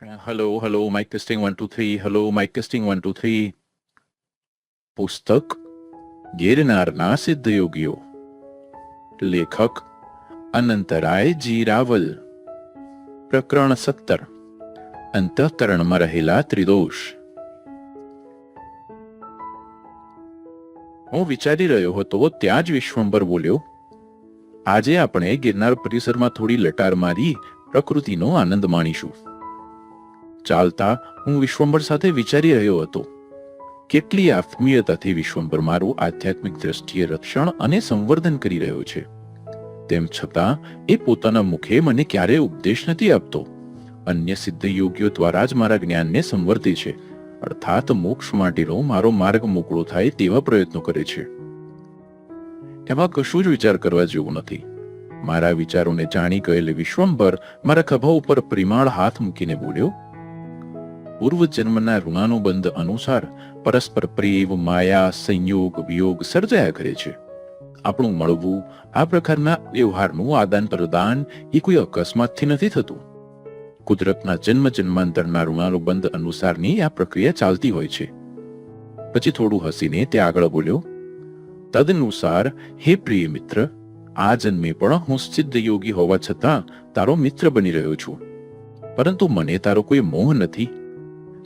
Hello hello mike testing one two three hello mike testing one two three પુસ્તક ગિરનારના સિદ્ધ યોગીઓ લેખક અનંતરાય જી રાવલ પ્રકરણ સત્તર અંતઃકરણમાં રહેલા ત્રિદોષ હું વિચારી રહ્યો હતો ત્યાં જ વિશ્વંભર બોલ્યો આજે આપણે ગિરનાર પરિસરમાં થોડી લટાર મારી પ્રકૃતિનો આનંદ માણીશું ચાલતા હું વિશ્વંભર સાથે વિચારી રહ્યો હતો. કેટલી આત્મીયતાથી વિશ્વંભર મારું આધ્યાત્મિક દ્રષ્ટિએ રક્ષણ અને સંવર્ધન કરી રહ્યો છે. તેમ છતાં, એ પોતાના મુખે મને ક્યારેય ઉપદેશ નથી આપતો. અન્ય સિદ્ધ યોગીઓ દ્વારા જ મારા જ્ઞાનને સંવર્ધે છે. અર્થાત મોક્ષ માટેનો મારો માર્ગ મોકળો થાય તેવા પ્રયત્નો કરે છે. એમાં કશું જ વિચાર કરવા જેવું નથી. મારા વિચારોને જાણી ગયેલ વિશ્વંભર મારા ખભા ઉપર પ્રિમાળ હાથ મૂકીને બોલ્યો પૂર્વ જન્મના ઋણાનુબંધ અનુસાર પરસ્પર પ્રેમ, માયા, સંયોગ, વિયોગ સર્જાયા કરે છે. આપણું મળવું આ પ્રકારના વ્યવહારનું આદાન પ્રદાન એ કોઈ અકસ્માતથી નથી થતું. કુદરતના જન્મ જન્માંતરના ઋણાનુબંધ અનુસારની આ પ્રક્રિયા ચાલતી હોય છે. પછી થોડું હસીને તે આગળ બોલ્યો, તદનુસાર, હે પ્રિય મિત્ર, આ જન્મે પણ હું સિદ્ધ યોગી હોવા છતાં તારો મિત્ર બની રહ્યો છું. પરંતુ મને તારો કોઈ મોહ નથી.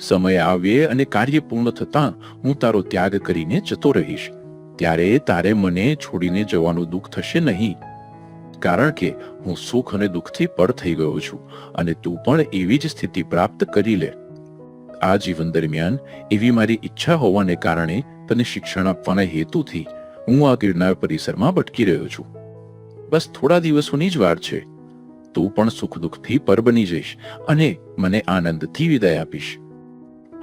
સમય આવે અને કાર્ય પૂર્ણ થતાં હું તારો ત્યાગ કરીને જતો રહીશ. ત્યારે તારે મને છોડીને જવાનું દુઃખ થશે નહીં. કારણ કે હું સુખ અને દુઃખથી પર થઈ ગયો છું અને તું પણ એવી જ સ્થિતિ પ્રાપ્ત કરી લે. આ જીવન દરમિયાન એવી મારી ઈચ્છા હોવાને કારણે તને શિક્ષણ આપવાના હેતુથી હું આ ગિરનાર પરિસરમાં ભટકી રહ્યો છું. બસ થોડા દિવસોની જ વાર છે. તું પણ સુખ દુઃખથી પર બની જઈશ અને મને આનંદથી વિદાય આપીશ.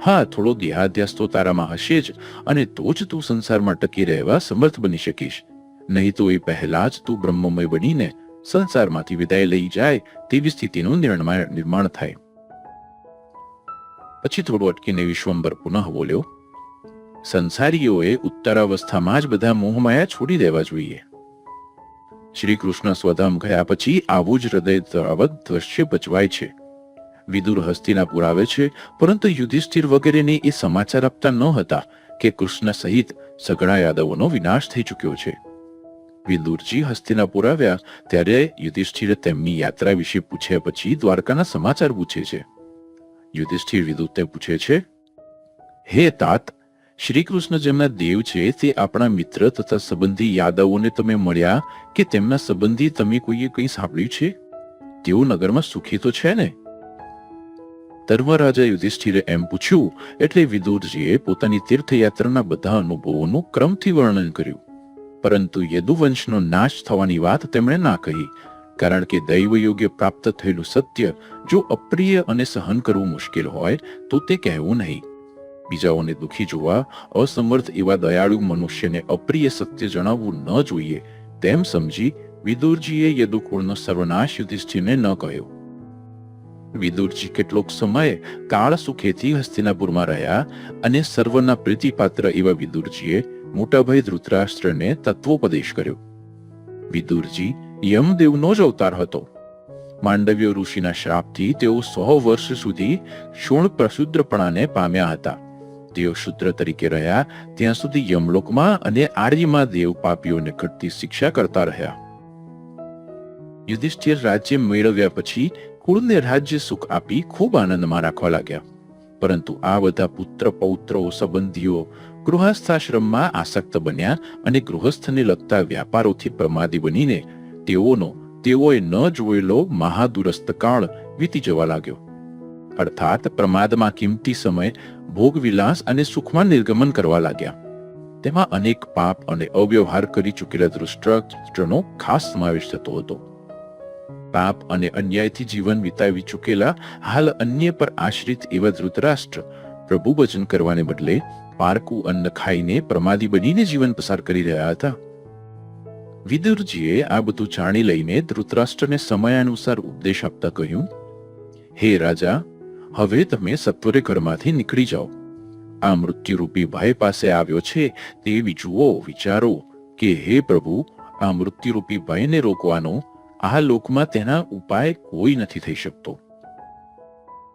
હા, થોડો દેહાધ્યાસ તો તારામાં હશે જ અને તો જ તું સંસારમાં ટકી રહેવા સમર્થ બની શકીશ. નહીં તો એ પહેલા જ તું બ્રહ્મમય બનીને સંસારમાંથી વિદાય લઈ જાય તેવી સ્થિતિનું નિર્માણ નિર્માણ થાય. પછી થોડું અટકીને વિશ્વંબર પુનઃ બોલ્યો, સંસારીઓએ ઉત્તરાવસ્થામાં જ બધા મોહમાયા છોડી દેવા જોઈએ. શ્રી કૃષ્ણ સ્વધામ ગયા પછી આવું જ હૃદય દ્રાવક દ્રશ્ય બચવાય છે. વિદુર હસ્તિનાપુર આવે છે, પરંતુ યુધિષ્ઠિર વગેરેને એ સમાચાર આપતા ન હતા કે કૃષ્ણ સહિત સઘળા યાદવોનો વિનાશ થઈ ચૂક્યો છે. વિદુરજી હસ્તિનાપુર આવ્યા ત્યારે યુધિષ્ઠિરે તેમની યાત્રા વિશે પૂછ્યા પછી દ્વારકાના સમાચાર પૂછે છે. યુધિષ્ઠિર વિદુરને પૂછે છે, હે તાત, શ્રી કૃષ્ણ જેમના દેવ છે તે આપણા મિત્ર તથા સંબંધી યાદવોને તમે મળ્યા કે તેમના સંબંધી તમે કોઈએ કંઈ સાંભળ્યું છે? તેઓ નગરમાં સુખી તો છે ને? ધર્મરાજા યુધિષ્ઠિરે એમ પૂછ્યું, એટલે વિદુરજીએ પોતાની તીર્થયાત્રાના બધા અનુભવોનું ક્રમથી વર્ણન કર્યું? પરંતુ યદુવંશનો નાશ થવાની વાત તેમણે ના કહી, કારણ કે દૈવયોગ્ય પ્રાપ્ત થયેલું સત્ય જો અપ્રિય અને સહન કરવું મુશ્કેલ હોય, તો તે કહેવું નહીં. બીજાઓને દુખી જોવા, અસમર્થ એવા દયાળુ મનુષ્યને અપ્રિય સત્ય જણાવવું ન જોઈએ, તેમ સમજી વિદુરજીએ યદુકુળનો સર્વનાશ યુધિષ્ઠિરને ન કહ્યો. વિદુરજી કેટલોક સમય કાળ સુખેથી હસ્તિનાપુરમાં રહ્યા અને સર્વના પ્રીતિપાત્ર એવા વિદુરજીએ મોટાભાઈ ધૃતરાષ્ટ્રને તત્વોપદેશ કર્યો. વિદુરજી યમદેવનો જ અવતાર હતો. માંડવ્ય ઋષિના શ્રાપથી તેઓ સો વર્ષ સુધી ક્ષુણ પ્રશુદ્રપણાને પામ્યા હતા. તેઓ શુદ્ર તરીકે રહ્યા, ત્યાં સુધી યમલોકમાં અને આર્યમાં દેવ પાપીઓને ઘટતી શિક્ષા કરતા રહ્યા. યુધિષ્ઠિર રાજ્ય મેળવ્યા પછી કુળને રાજ્ય સુખ આપી ખૂબ આનંદમાં રાખવા લાગ્યા. પરંતુ આ બધા પુત્ર, પૌત્રો, સંબંધીઓ ગૃહસ્થાશ્રમમાં આસક્ત બન્યા અને ગૃહસ્થને લગતા વ્યાપારોથી પ્રમાદી બનીને તેઓનો, તેઓએ ન જોયેલો મહાદુરસ્ત કાળ વીતી જવા લાગ્યો. અર્થાત પ્રમાદમાં કિંમતી સમય ભોગવિલાસ અને સુખમાં નિર્ગમન કરવા લાગ્યા. તેમાં અનેક પાપ અને અવ્યવહાર કરી ચૂકેલા દૃષ્ટનો ખાસ સમાવેશ થતો હતો. પાપ અને અન્યાયથી જીવન વિતાવી ચૂકેલા હાલ અન્ય પર આશ્રિત એવા ધૃતરાષ્ટ્ર. પ્રભુ ભજન કરવાને બદલે પારકું અન્ન ખાઈને પ્રમાદી બનીને જીવન પસાર કરી રહ્યા હતા. વિદુરજીએ આ બધું જાણી લઈને ધૃતરાષ્ટ્રને સમયાનુસાર ઉપદેશ આપતા કહ્યું, હે રાજા, હવે તમે સત્વરે ઘરમાંથી નીકળી જાઓ. આ મૃત્યુરૂપી ભય પાસે આવ્યો છે તે જુઓ વિચારો કે હે પ્રભુ, આ મૃત્યુરૂપી ભયને રોકવાનો આ લોકમાં તેના ઉપાય કોઈ નથી થઈ શકતો.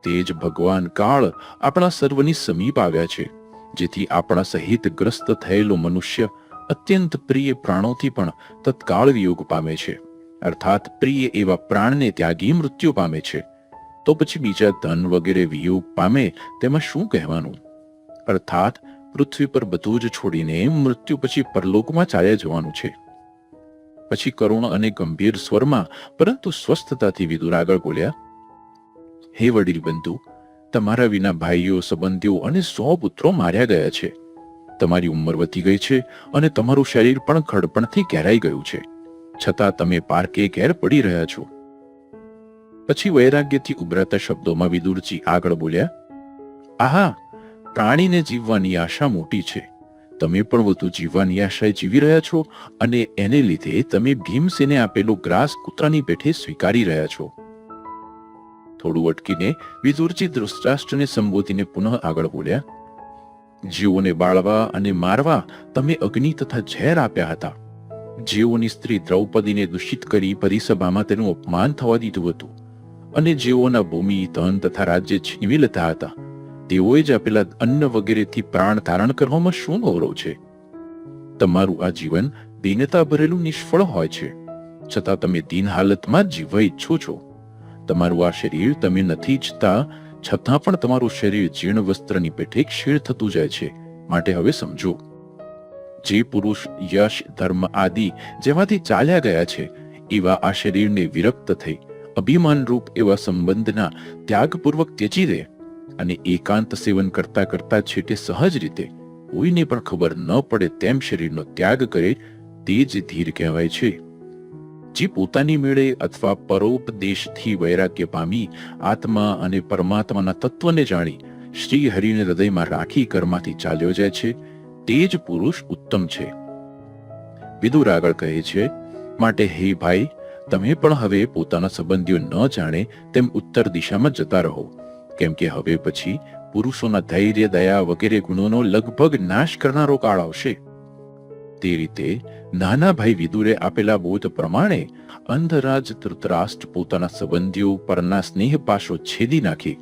તે જ ભગવાન કાળ આપણા સર્વની સમીપ આવ્યા છે, જેથી આપણા સહિત ગ્રસ્ત થયેલો મનુષ્ય અત્યંત પ્રિય પ્રાણોથી પણ તત્કાળ વિયોગ પામે છે. અર્થાત પ્રિય એવા પ્રાણને ત્યાગી મૃત્યુ પામે છે. તો પછી બીજા ધન વગેરે વિયોગ પામે તેમાં શું કહેવાનું? અર્થાત પૃથ્વી પર બધું જ છોડીને મૃત્યુ પછી પરલોકમાં ચાલ્યા જવાનું છે. પછી કરુણ અને ગંભીર સ્વરમાં, પરંતુ સ્વસ્થતાથી વિદુર આગળ બોલ્યા, હે વડીલ બંધુ, તમારા વિના ભાઈઓ, સંબંધીઓ અને સો પુત્રો માર્યા ગયા છે. તમારી ઉંમર વધી ગઈ છે અને તમારું શરીર પણ ખડપણથી ઘેરાઈ ગયું છે. છતાં તમે પાર્કે ઘેર પડી રહ્યા છો. પછી વૈરાગ્યથી ઉભરાતા શબ્દોમાં વિદુરજી આગળ બોલ્યા, આહા, પ્રાણીને જીવવાની આશા મોટી છે. તમે પણ વધુ જીવવાની આશાએ જીવી રહ્યા છો અને એને લીધે તમે ભીમસેને આપેલો ગ્રાસ કૂતરાની પેઠે સ્વીકારી રહ્યા છો. થોડું અટકીને વિદુરજી ધૃષ્ટાષ્ટ્રને સંબોધીને પુનઃ આગળ બોલ્યા, જીવોને બાળવા અને મારવા તમે અગ્નિ તથા ઝેર આપ્યા હતા. જેઓની સ્ત્રી દ્રૌપદીને દૂષિત કરી પરિસભામાં તેનું અપમાન થવા દીધું હતું અને જેઓના ભૂમિ, ધન તથા રાજ્ય છીનવી લેતા હતા. તેઓએ જ આપેલા અન્ન વગેરેથી પ્રાણ ધારણ કરવામાં શું ગૌરવ છે? તમારું આ જીવન દીનતા ભરેલું નિષ્ફળ હોય છે. છતાં તમે દીન હાલતમાં જીવવા ઈચ્છો છો. તમારું આ શરીર તમે નથી ઈચ્છતા, છતાં પણ તમારું શરીર જીર્ણ વસ્ત્રની પેઠે ક્ષીણ થતું જાય છે. માટે હવે સમજો. જે પુરુષ યશ, ધર્મ આદિ જેમાંથી ચાલ્યા ગયા છે, એવા આ શરીરને વિરક્ત થઈ, અભિમાનરૂપ એવા સંબંધના ત્યાગપૂર્વક ત્યજી દે. અને એકાંત સેવન કરતા કરતા છેટે સહજ રીતે કોઈને પણ ખબર ન પડે તેમ શરીરનો ત્યાગ કરે તે જ ધીર કહેવાય છે. જે પોતાની મેળે અથવા પરોપદેશથી વૈરાગ્ય પામી આત્મા અને પરમાત્માના તત્વને જાણી શ્રી હરિને હૃદયમાં રાખી કર્માથી ચાલ્યો જાય છે, તે જ પુરુષ ઉત્તમ છે. વિદુર આગળ કહે છે, માટે હે ભાઈ, તમે પણ હવે પોતાના સંબંધીઓ ન જાણે તેમ ઉત્તર દિશામાં જતા રહો. કેમ કે હવે પછી પુરુષોના ધૈર્ય, દયા વગેરે ગુણોનો લગભગ નાશ કરનારો કાળ આવશે. તે રીતે નાના ભાઈ વિદુરે આપેલા બોધ પ્રમાણે અંધરાજ ધૃતરાષ્ટ્ર પોતાના સંબંધીઓ પરના સ્નેહ પાશો છેદી નાખી.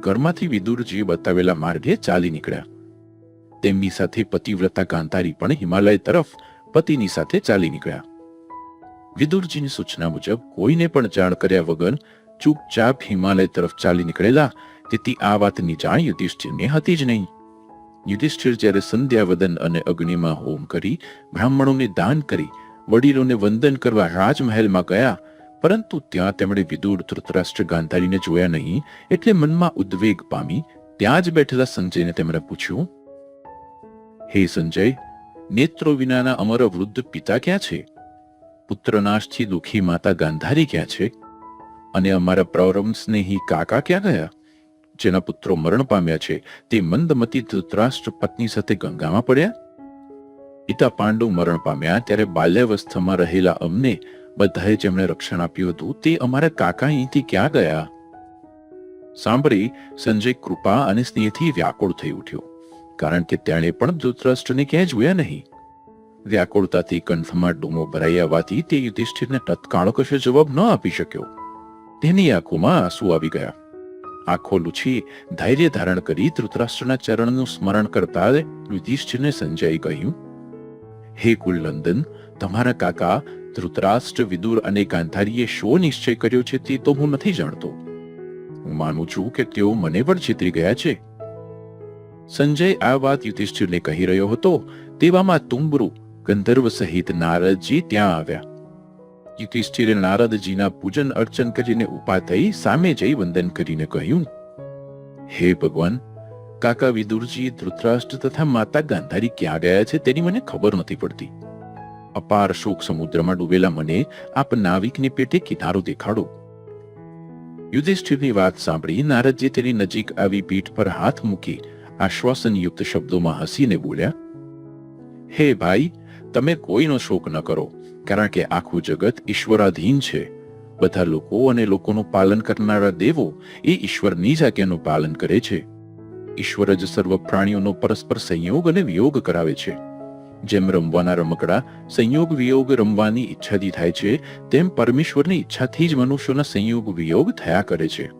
ઘરમાંથી વિદુરજી બતાવેલા માર્ગે ચાલી નીકળ્યા. તેમની સાથે પતિવ્રતા કાંતારી પણ હિમાલય તરફ પતિની સાથે ચાલી નીકળ્યા. વિદુરજીની સૂચના મુજબ કોઈને પણ જાણ કર્યા વગર ચૂપચાપ હિમાલય તરફ ચાલી નીકળેલા તેથી આ વાતની જાણ યુધિષ્ઠિરને હતી જ નહીં. યુધિષ્ઠિર જ્યારે સંધ્યાવદન અને અગ્નિમાં હોમ કરી, બ્રાહ્મણોને દાન કરી, વડીલોને વંદન કરવા રાજમહેલમાં ગયા, પરંતુ ત્યાં તેમણે વિદુર ધૃતરાષ્ટ્ર ગાંધારીને જોયા નહીં, એટલે મનમાં ઉદ્વેગ પામી ત્યાં જ બેઠેલા સંજયને તેમણે પૂછ્યું, હે સંજય, નેત્રો વિનાના અમર વૃદ્ધ પિતા ક્યાં છે? પુત્રનાશથી દુઃખી માતા ગાંધારી ક્યાં છે? અને અમારા પ્રૌરમ સ્નેહી કાકા ક્યાં ગયા? જેના પુત્રો મરણ પામ્યા છે, તે મંદમતી ધૃતરાષ્ટ્ર પત્ની સાથે ગંગામાં પડ્યા? પિતા પાંડુ મરણ પામ્યા ત્યારે બાલ્યાવસ્થામાં રહેલા અમને બધાએ જેમણે રક્ષણ આપ્યું હતું, તે અમારા કાકા અહીંથી ક્યાં ગયા? સાંભળી સંજય કૃપા અને સ્નેહથી વ્યાકુળ થઈ ઉઠ્યો, કારણ કે તેણે પણ ધૃતરાષ્ટ્રને ક્યાંય જોયા નહીં. વ્યાકુળતાથી કંઠમાં ડૂમો ભરાઈ આવવાથી તે યુધિષ્ઠિરને તત્કાળ કશો જવાબ ન આપી શક્યો. તેની આંખોમાં આંસુ આવી ગયા. આંખો લૂછી ધૈર્ય ધારણ કરી ધૃતરાષ્ટ્રના ચરણનું સ્મરણ કરતા યુધિષ્ઠિરને સંજયે કહ્યું, હે કુલનંદન, તમારા કાકા ધૃતરાષ્ટ્ર, વિદુર અને ગાંધારીએ શો નિશ્ચય કર્યો છે તે તો હું નથી જાણતો. હું માનું છું કે તેઓ મને પણ છેતરી ગયા છે. સંજય આ વાત યુધિષ્ઠિરને કહી રહ્યો હતો, તેવામાં તુંબરુ ગંધર્વ સહિત નારદજી ત્યાં આવ્યા. યુધિષ્ઠિરે નારદજીના પૂજન અર્ચન કરીને ઊભા થઈ સામે જઈ વંદન કરીને કહ્યું, હે ભગવાન, કાકા વિદુરજી, ધૃતરાષ્ટ્ર તથા માતા ગાંધારી ક્યાં ગયા છે તેની મને ખબર નથી પડતી. અપાર શોક સમુદ્રમાં ડૂબેલા મને આપ નાવિકની પેટે કિનારો દેખાડો. યુધિષ્ઠિરની વાત સાંભળી નારદજી તેની નજીક આવી પીઠ પર હાથ મૂકી આશ્વાસનયુક્ત શબ્દોમાં હસીને બોલ્યા, હે ભાઈ, તમે કોઈનો શોક ન કરો. કારણ કે આખું જગત ઈશ્વરાધીન છે. બધા લોકો અને લોકોનું પાલન કરનારા દેવો એ ઈશ્વરની જ આજ્ઞાનું પાલન કરે છે. ઈશ્વર જ સર્વ પ્રાણીઓનો પરસ્પર સંયોગ અને વિયોગ કરાવે છે. જેમ રમવાના રમકડા સંયોગ, વિયોગ રમવાની ઈચ્છાથી થાય છે, તેમ પરમેશ્વરની ઈચ્છાથી જ મનુષ્યોના સંયોગ, વિયોગ થયા કરે છે.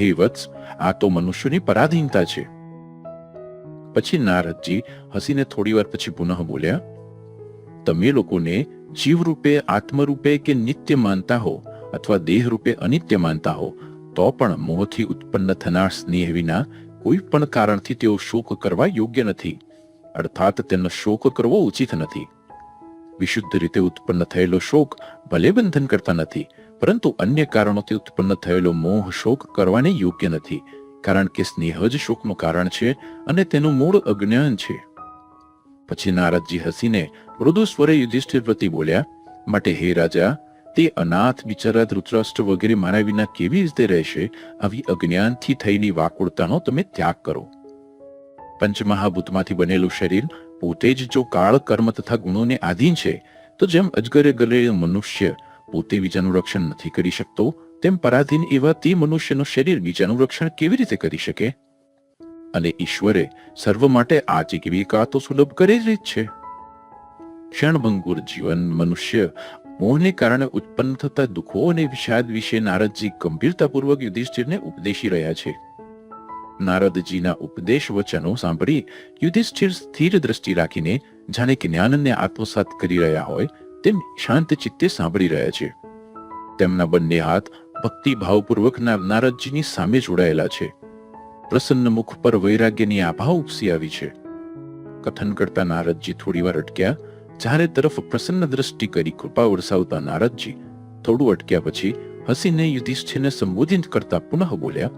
હે વત્સ, આ તો મનુષ્યની પરાધીનતા છે. પછી નારદજી હસીને થોડી વાર પછી પુનઃ બોલ્યા, તમે લોકોને જીવ આત્મરૂપે કે નિત્ય માનતા હો અથવા દેહ રૂપે અનિત્ય માનતા હો, તો પણ મોહથી ઉત્પન્ન થનાર સ્નેહ વિના કોઈ પણ કારણથી તેઓ શોક કરવા યોગ્ય નથી. અર્થાત તેનો શોક કરવો ઉચિત નથી. વિશુદ્ધ રીતે ઉત્પન્ન થયેલો શોક ભલે બંધન કરતા નથી, પરંતુ અન્ય કારણોથી ઉત્પન્ન થયેલો મોહ શોક કરવાને યોગ્ય નથી, કારણ કે સ્નેહ જ શોકનું કારણ છે અને તેનું મૂળ અજ્ઞાન છે. પછી નારદજી હસીને મૃદુ સ્વરે યુધિષ્ઠિર પ્રતિ બોલ્યા, માટે હે રાજા, તે અનાથ, બિચારા, ધૃતરાષ્ટ્ર વગેરે મારા વિના કેવી રીતે રહેશે? આવી અજ્ઞાનથી થયેલી વાકુળતાનો તમે ત્યાગ કરો. પંચમહાભૂતમાંથી બનેલું શરીર પોતે જ જો કાળ, કર્મ તથા ગુણોને આધીન છે, તો જેમ અજગરે ગલે મનુષ્ય પોતે બીજાનું રક્ષણ નથી કરી શકતો, તેમ પરાધીન એવા તે મનુષ્યનું શરીર બીજાનું રક્ષણ કેવી રીતે કરી શકે? અને ઈશ્વરે સર્વ માટે આ જીવિકા તો સુલભ કરી જ છે. ક્ષણભંગુર જીવન મનુષ્ય મોહને કારણે ઉત્પન્ન થતા દુઃખો અને વિષાદ વિશે નારદજી ગંભીરતાપૂર્વક યુધિષ્ઠિરને ઉપદેશી રહ્યા છે. નારદજીના ઉપદેશ વચનો સાંભળી યુધિષ્ઠિર સ્થિર દ્રષ્ટિ રાખીને જાણે જ્ઞાનને આત્મસાત કરી રહ્યા હોય તેમ શાંત ચિત્તે સાંભળી રહ્યા છે. તેમના બંને હાથ ભક્તિ ભાવપૂર્વક નારદજીની સામે જોડાયેલા છે. પ્રસન્ન મુખ પર વૈરાગ્યની આભા ઉપસી આવી છે. કથન કરતા નારદજી થોડી વાર અટક્યા ચારે તરફ પ્રસન્ન દ્રષ્ટિ કરી કૃપા વરસાવતા નારદજી થોડું અટક્યા પછી હસીને યુધિષ્ઠિરને સંબોધિત કરતા પુનઃ બોલ્યા,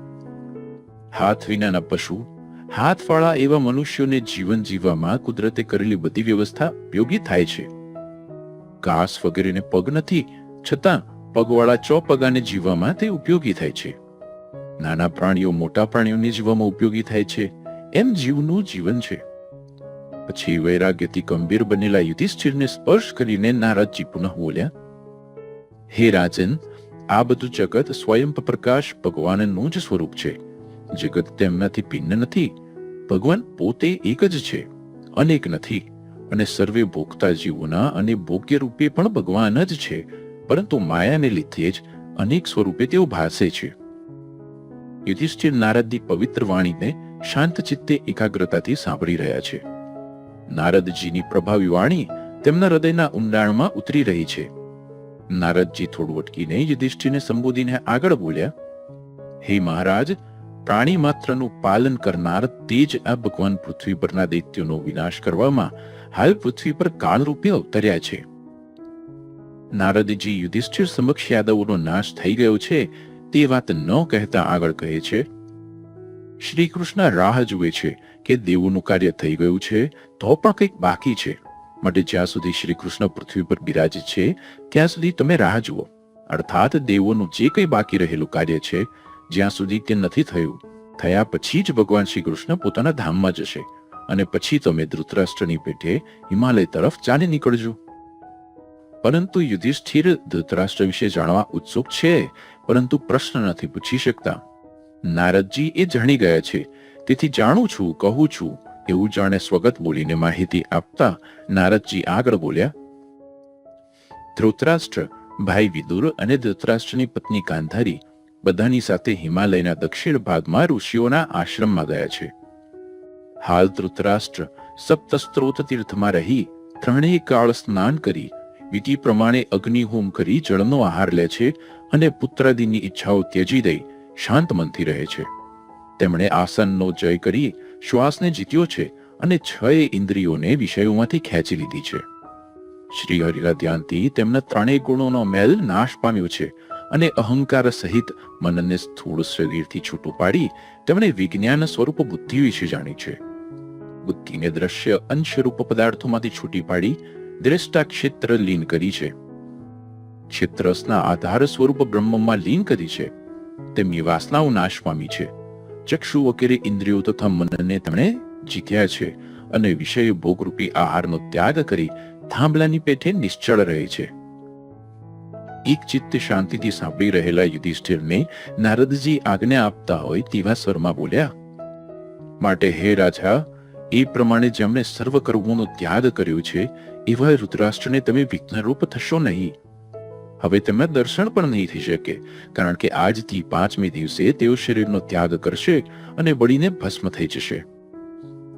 હાથ વિનાના પશુ હાથવાળા એવા મનુષ્યોને જીવન જીવવામાં કુદરતે કરેલી બધી વ્યવસ્થા ઉપયોગી થાય છે. ઘાસ વગેરેને પગ નથી, છતાં પગવાળા ચોપગાને જીવવામાં તે ઉપયોગી થાય છે. નાના પ્રાણીઓ મોટા પ્રાણીઓને જીવવામાં ઉપયોગી થાય છે. એમ જીવનું જીવન છે. પછી વૈરાગ્યથી ગંભીર બનેલા યુધિષ્ઠિરને સ્પર્શ કરીને નારદજી પુનઃ બોલ્યા, હે રાજન, આ બધું જગત સ્વયં પ્રકાશ ભગવાનનું જ સ્વરૂપ છે. જગત તેમનાથી ભિન્ન નથી. ભગવાન પોતે એક જ છે, અનેક નથી અને સર્વે ભોગતા જીવોના અને ભોગ્ય રૂપે પણ ભગવાન જ છે, પરંતુ માયાને લીધે જ અનેક સ્વરૂપે તેઓ ભાસે છે. યુધિષ્ઠિર નારદની પવિત્ર વાણીને શાંત ચિત્તે એકાગ્રતાથી સાંભળી રહ્યા છે. નારદજીની પ્રભાવી વાણી તેમના હૃદયના ઊંડાણમાં ઉતરી રહી છે. નારદજી થોડું અટકીને યુધિષ્ઠિરને સંબોધીને આગળ બોલ્યા, હે મહારાજ, પ્રાણી માત્રનું પાલન કરનાર તે જ આ ભગવાન પૃથ્વી પરના દૈત્યોનો વિનાશ કરવામાં હાલ પૃથ્વી પર કાળરૂપે અવતર્યા છે. નારદજી યુધિષ્ઠિર સમક્ષ યાદવોનો નાશ થઈ ગયો છે તે વાત ન કહેતા આગળ કહે છે શ્રી કૃષ્ણ રાહ જુએ છે કે દેવોનું કાર્ય થઈ ગયું છે, તો પણ કંઈક બાકી છે. માટે જ્યાં સુધી શ્રી કૃષ્ણ પૃથ્વી પર બિરાજે છે, ત્યાં સુધી તમે રાહ જુઓ. અર્થાત દેવોનું જે કંઈ બાકી રહેલું કાર્ય છે, જ્યાં સુધી તે નથી થયું, થયા પછી જ ભગવાન શ્રી કૃષ્ણ પોતાના ધામમાં જશે અને પછી તમે ધૃતરાષ્ટ્રની પેઠે હિમાલય તરફ ચાલી નીકળજો. પરંતુ યુધિષ્ઠિર ધૃતરાષ્ટ્ર વિશે જાણવા ઉત્સુક છે, પરંતુ પ્રશ્ન નથી પૂછી શકતા. નારદજી એ જાણી ગયા છે. તેથી જાણું છું, કહું છું, એવું જાણે સ્વગત બોલીને માહિતી આપતા નારદજી આગળ બોલ્યા, ધૃતરાષ્ટ્ર, ભાઈ વિદુર અને ધૃતરાષ્ટ્રની પત્ની કાંધારી બધાની સાથે હિમાલયના દક્ષિણ ભાગમાં ઋષિઓના આશ્રમમાં ગયા છે. હાલ ધૃતરાષ્ટ્ર સપ્તસ્ત્રોત તીર્થમાં રહી, ત્રણેય કાળ સ્નાન કરી, વિધિ પ્રમાણે અગ્નિહોમ કરી જળનો આહાર લે છે અને પુત્રાદિની ઈચ્છાઓ ત્યજી દઈ શાંત મનથી રહે છે. તેમણે આસનનો જય કરી શ્વાસને જીત્યો છે અને છ ઇન્દ્રિયોને વિષયોમાંથી ખેંચી લીધી છે. શ્રી હરિના ધ્યાનથી તેમના ત્રણેય ગુણોનો મેલ નાશ પામ્યો છે અને અહંકાર સહિત મનને સ્થૂળ શરીરથી છૂટું પાડી તેમણે વિજ્ઞાન સ્વરૂપ બુદ્ધિ વિશે જાણી છે. બુદ્ધિને દ્રશ્ય અંશરૂપ પદાર્થોમાંથી છૂટી પાડી દ્રષ્ટા ક્ષેત્ર લીન કરી છે. ક્ષેત્રસના આધાર સ્વરૂપ બ્રહ્મમાં લીન કરી છે. તેમની વાસનાઓ નાશ પામી છે. ચક્ષુ વગેરે ઇન્દ્રિયો તથા મનને તેમણે જીત્યા છે અને વિષય ભોગરૂપી આહારનો ત્યાગ કરી થાંભલાની પેઠે નિશ્ચળ રહે છે. એક ચિત્ત શાંતિથી સાંભળી રહેલા યુધિષ્ઠિરને નારદજી આજ્ઞા આપતા હોય તેવા સ્વરમાં બોલ્યા, માટે હે રાજા, એ પ્રમાણે જેમણે સર્વ કર્મોનો ત્યાગ કર્યો છે, એવા રુદ્રાષ્ટ્રને તમે વિઘ્નરૂપ થશો નહીં. હવે તેમને દર્શન પણ નહીં થઈ શકે, કારણ કે આજથી પાંચમી દિવસે તેઓ શરીરનો ત્યાગ કરશે અને બળીને ભસ્મ થઈ જશે.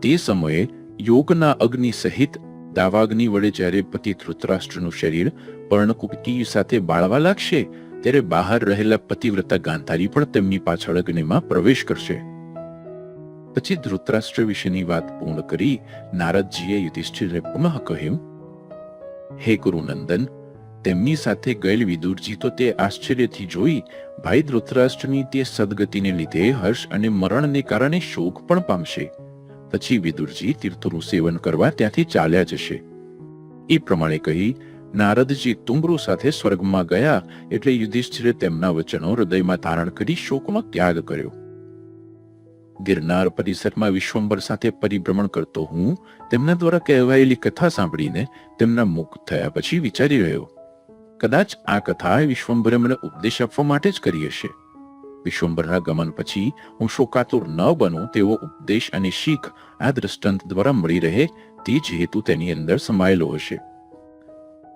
તે સમયે યોગના અગ્નિ સહિત દાવાગ્નિ વડે જ્યારે પતિ ધૃતરાષ્ટ્રનું શરીર પર્ણકુટી સાથે બાળવા લાગશે, ત્યારે બહાર રહેલા પતિવ્રતા ગાંધારી પણ તેમની પાછળ અગ્નિમાં પ્રવેશ કરશે. પછી ધૃતરાષ્ટ્ર વિશેની વાત પૂર્ણ કરી નારદજીએ યુધિષ્ઠિરને પુનઃ કહ્યું, હે ગુરુનંદન તેમની સાથે ગયેલ વિદુરજી તો તે આશ્ચર્યથી જોઈ ભાઈ ધૃતરાષ્ટ્રની તે સદગતિને લીધે હર્ષ અને મરણને કારણે શોક પણ પામશે. પછી વિદુરજી તીર્થોનું સેવન કરવા ત્યાંથી ચાલ્યા જશે. એ પ્રમાણે કહી, નારદજી તુંબરુ સાથે સ્વર્ગમાં ગયા એટલે યુધિષ્ઠિરે તેમના વચનો હૃદયમાં ધારણ કરી શોકનો ત્યાગ કર્યો. ગિરનાર પરિસરમાં વિશ્વંભર સાથે પરિભ્રમણ કરતો હું તેમના દ્વારા કહેવાયેલી કથા સાંભળીને તેમના મુખ થયા પછી વિચારી રહ્યો. કદાચ આ કથા વિશ્વંભરે ઉપદેશ આપવા માટે જ કરી હશે. વિશ્વંભરના ગમન પછી હું શોકાતુર ન બનું તેવો ઉપદેશ અને શીખ આ દ્રષ્ટાંત દ્વારા મળી રહે તે જ હેતુ તેની અંદર સમાયેલો હશે.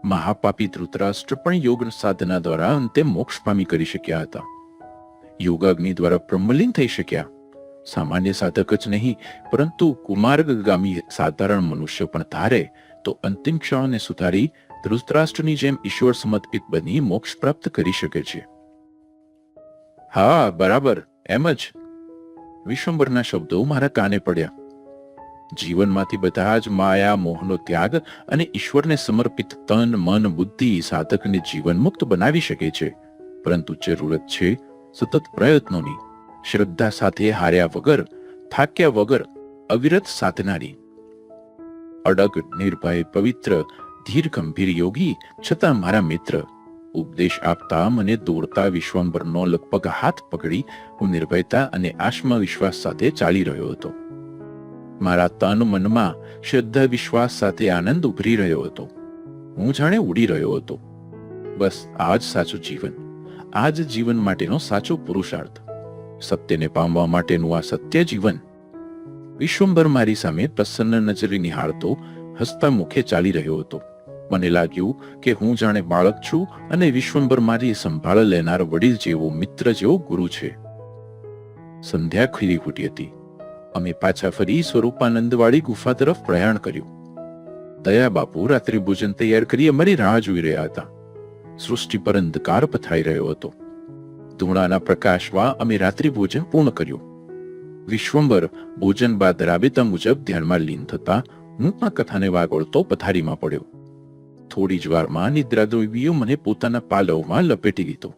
મહાપાપી ધૃતરાષ્ટ્ર પણ યોગ સાધના દ્વારા અંતે મોક્ષ પામી કરી શક્યા હતા. યોગાગ્નિ દ્વારા બ્રહ્મલીન થઈ શક્યા. સામાન્ય સાધક જ નહીં, પરંતુ કુમાર્ગગામી સાધારણ મનુષ્ય પણ ધારે તો અંતિમ ક્ષણને સુધારી ધૃતરાષ્ટ્રની જેમ ઈશ્વર સમર્પિત બની મોક્ષ પ્રાપ્ત કરી શકે છે. હા, બરાબર, એમ જ. વિશ્વંભરના શબ્દો મારા કાને પડ્યા. જીવનમાંથી બધા જ માયા, મોહનો ત્યાગ અને ઈશ્વરને સમર્પિત તન, મન, બુદ્ધિ સાધકને જીવન મુક્ત બનાવી શકે છે. પરંતુ જરૂરત છે સતત પ્રયત્નોની. શ્રદ્ધા સાથે હાર્યા વગર, થાક્યા વગર અવિરત સાધનારી અડગ, નિર્ભય, પવિત્ર ધીર ગંભીર યોગી, છતાં મારા મિત્ર, ઉપદેશ આપતા મને દોડતા વિશ્વંભરનો લગભગ હાથ પકડી હું નિર્ભયતા અને આત્મવિશ્વાસ સાથે ચાલી રહ્યો હતો. મારા તન મનમાં શ્રદ્ધા વિશ્વાસ સાથે આનંદ ઉભરી રહ્યો હતો. હું જાણે ઉડી રહ્યો હતો. બસ આ જ સાચું જીવન, આ જ જીવન માટેનો સાચો પુરુષાર્થ. સત્યને પામવા માટેનું આ સત્ય જીવન. વિશ્વંભર મારી સામે પ્રસન્ન નજરે નિહાળતો હસતા મુખે ચાલી રહ્યો હતો. મને લાગ્યું કે હું જાણે બાળક છું અને વિશ્વંભર મારી સંભાળ લેનાર વડીલ જેવો મિત્ર જેવો ગુરુ છે. સંધ્યા ખીલી ફૂટી હતી. અમે પાછા ફરી સ્વરૂપાનંદવાળી ગુફા તરફ પ્રયાણ કર્યું. દયા બાપુ રાત્રિ ભોજન તૈયાર કરી અમારી રાહ જોઈ રહ્યા હતા. સૃષ્ટિ પર અંધકાર પથરાઈ રહ્યો હતો. ધૂણાના પ્રકાશમાં અમે રાત્રિ ભોજન પૂર્ણ કર્યું. વિશ્વંભર ભોજન બાદ રાબેતા મુજબ ધ્યાનમાં લીન થતા હું આ કથાને વાગોળતો પથારીમાં પડ્યો. થોડી જ વારમાં નિદ્રાદ્રવ્યો મને પોતાના પાલવમાં લપેટી લીધો